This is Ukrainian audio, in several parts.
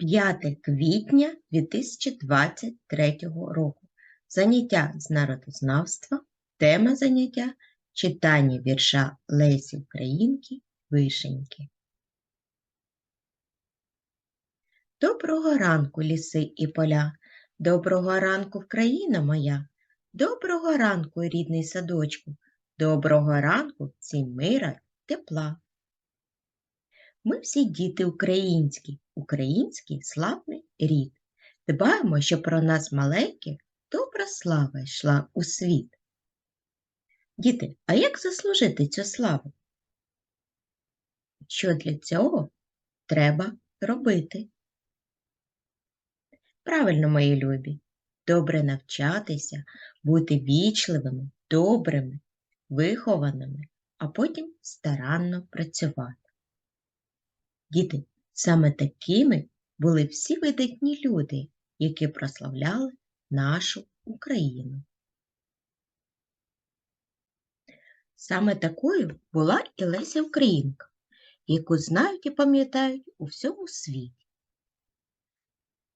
5 квітня 2023 року. Заняття з народознавства. Тема заняття читання вірша Лесі Українки Вишеньки. Доброго ранку, ліси і поля. Доброго ранку, Вкраїна моя. Доброго ранку, рідний садочку. Доброго ранку, всім мира, тепла. Ми всі діти українські, український славний рід. Дбаємо, що про нас маленьких добра слава йшла у світ. Діти, а як заслужити цю славу? Що для цього треба робити? Правильно, мої любі, добре навчатися, бути вічливими, добрими, вихованими, а потім старанно працювати. Діти, саме такими були всі видатні люди, які прославляли нашу Україну. Саме такою була і Леся Українка, яку знають і пам'ятають у всьому світі.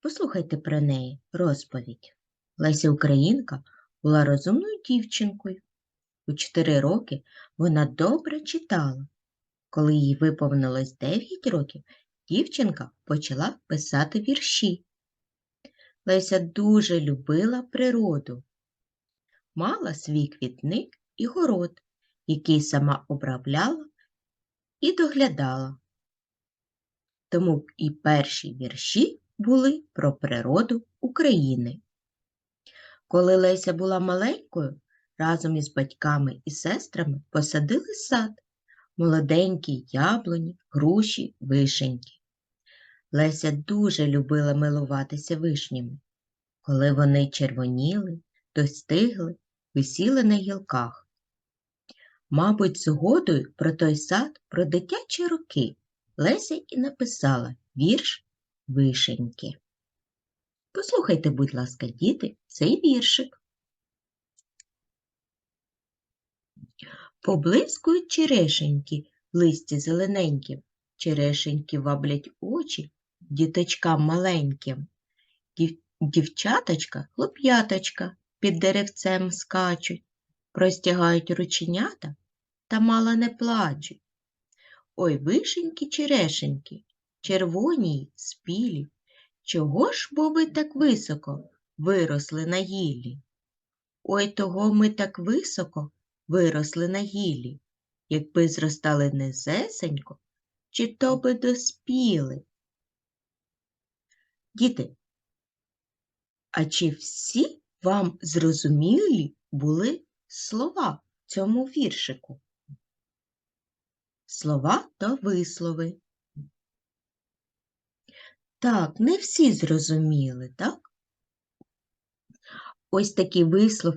Послухайте про неї розповідь. Леся Українка була розумною дівчинкою. У чотири роки вона добре читала. Коли їй виповнилось 9 років, дівчинка почала писати вірші. Леся дуже любила природу. Мала свій квітник і город, який сама обробляла і доглядала. Тому і перші вірші були про природу України. Коли Леся була маленькою, разом із батьками і сестрами посадили сад, молоденькі яблуні, груші, вишеньки. Леся дуже любила милуватися вишнями. Коли вони червоніли, достигли, висіли на гілках. Мабуть, згодою про той сад, про дитячі роки Леся і написала вірш вишеньки. Послухайте, будь ласка, діти, цей віршик. Поблискують черешеньки в листі зелененьким, черешеньки ваблять очі діточкам маленьким. Дів... Дівчаточка, хлоп'яточка під деревцем скачуть, простягають рученята та мало не плачуть. Ой, вишеньки черешеньки, червоні й спілі, чого ж бо ви так високо виросли на гіллі? Ой, того ми так високо виросли на гіллі, якби зростали низесенько, чи то би доспіли. Діти, а чи всі вам зрозумілі були слова в цьому віршику? Слова та вислови. Так, не всі зрозуміли, так? Ось такий вислов,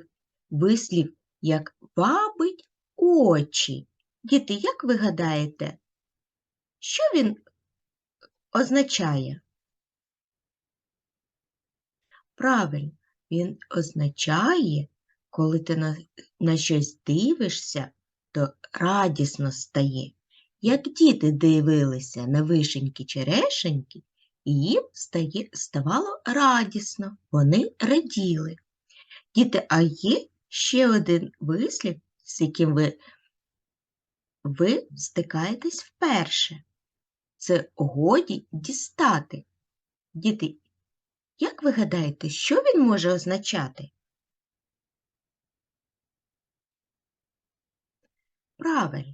вислів, як вабить очі. Діти, як ви гадаєте, що він означає? Правильно, він означає, коли ти на, на щось дивишся, то радісно стає. Як діти дивилися на вишеньки черешеньки, їм стає, ставало радісно, вони раділи. Діти, а є ще один вислів, з яким ви, ви стикаєтесь вперше. Це годі дістати. Діти, як ви гадаєте, що він може означати? Правильно,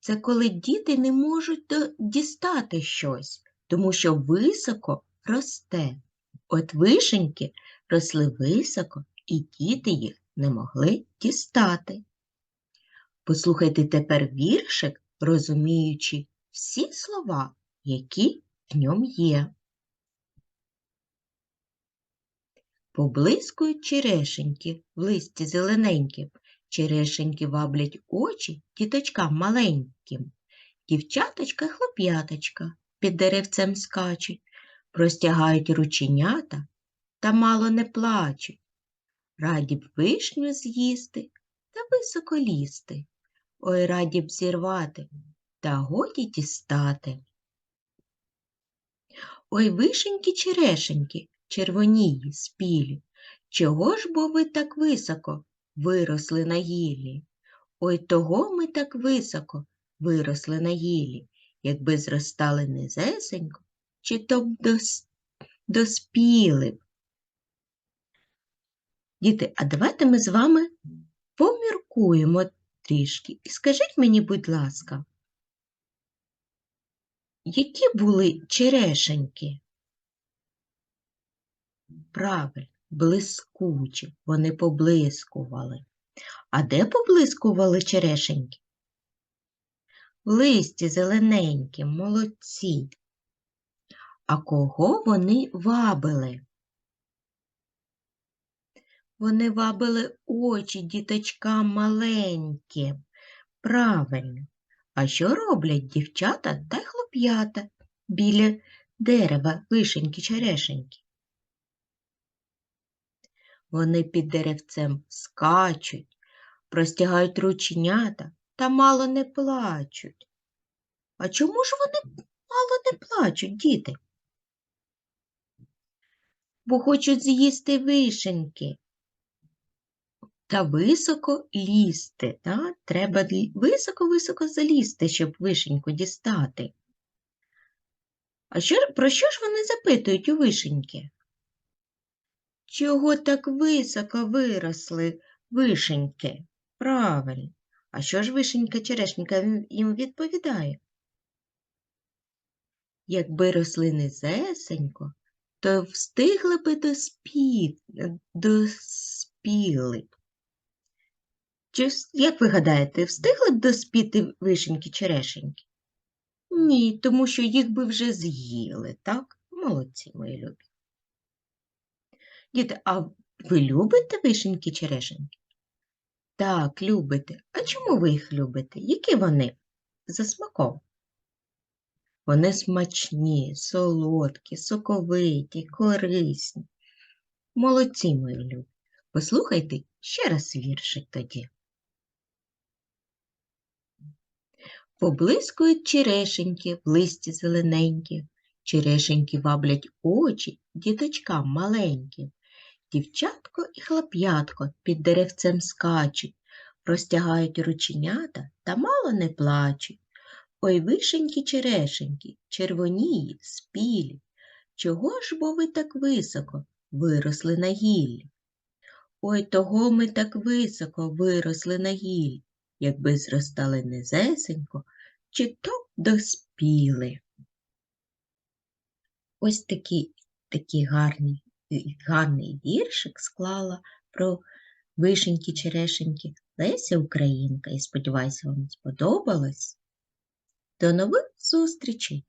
це коли діти не можуть дістати щось, тому що високо росте. От вишеньки росли високо, і діти їх не могли дістати. Послухайте тепер віршик, розуміючи всі слова, які в ньому є. Поблискують черешеньки в листі зелененьким, черешеньки ваблять очі діточкам маленьким. Дівчаточка хлоп'яточка під деревцем скачуть, простягають рученята та мало не плачуть. Раді б вишню з'їсти та високо лізти. Ой раді б зірвати та годі дістати. Ой, вишеньки черешеньки, червонії, спілі, чого ж бо ви так високо виросли на гіллі? Ой, того ми так високо виросли на гіллі, якби зростали низесенько, чи то б дос... доспіли б. Діти, а давайте ми з вами поміркуємо трішки. І скажіть мені, будь ласка, які були черешеньки? Правильно, блискучі, вони поблискували. А де поблискували черешеньки? В листі зелененькі, молодці. А кого вони вабили? Вони вабили очі діточкам маленьким. Правильно. А що роблять дівчата та хлоп'ята біля дерева вишеньки черешеньки? Вони під деревцем скачуть, простягають рученята та мало не плачуть. А чому ж вони мало не плачуть, діти? Бо хочуть з'їсти вишеньки. Та високо лізти, та? треба високо-високо залізти, щоб вишеньку дістати. А що, про що ж вони запитують у вишеньки? Чого так високо виросли вишеньки? Правильно. А що ж вишенька черешенька їм відповідає? Якби росли низесенько, то встигли би доспі... доспіли. б. Чи, як ви гадаєте, встигли б доспіти вишеньки черешеньки? Ні, тому що їх би вже з'їли, так? Молодці, мої любі. Діти, а ви любите вишеньки черешеньки? Так, любите. А чому ви їх любите? Які вони за смаком? Вони смачні, солодкі, соковиті, корисні. Молодці, мої любі. Послухайте ще раз віршик тоді. Поблискують черешеньки в листі зелененькі, черешеньки ваблять очі діточкам маленьким. Дівчатко і хлоп'ятко під деревцем скачуть, простягають рученята та мало не плачуть. Ой, вишеньки черешеньки, червонії, спілі, чого ж бо ви так високо виросли на гіллі? Ой, того ми так високо виросли на гіллі, якби зростали низесенько, чи то доспіли. Ось такий, такий гарний, гарний віршик склала про вишеньки черешеньки Леся Українка. І сподіваюся, вам сподобалось. До нових зустрічей!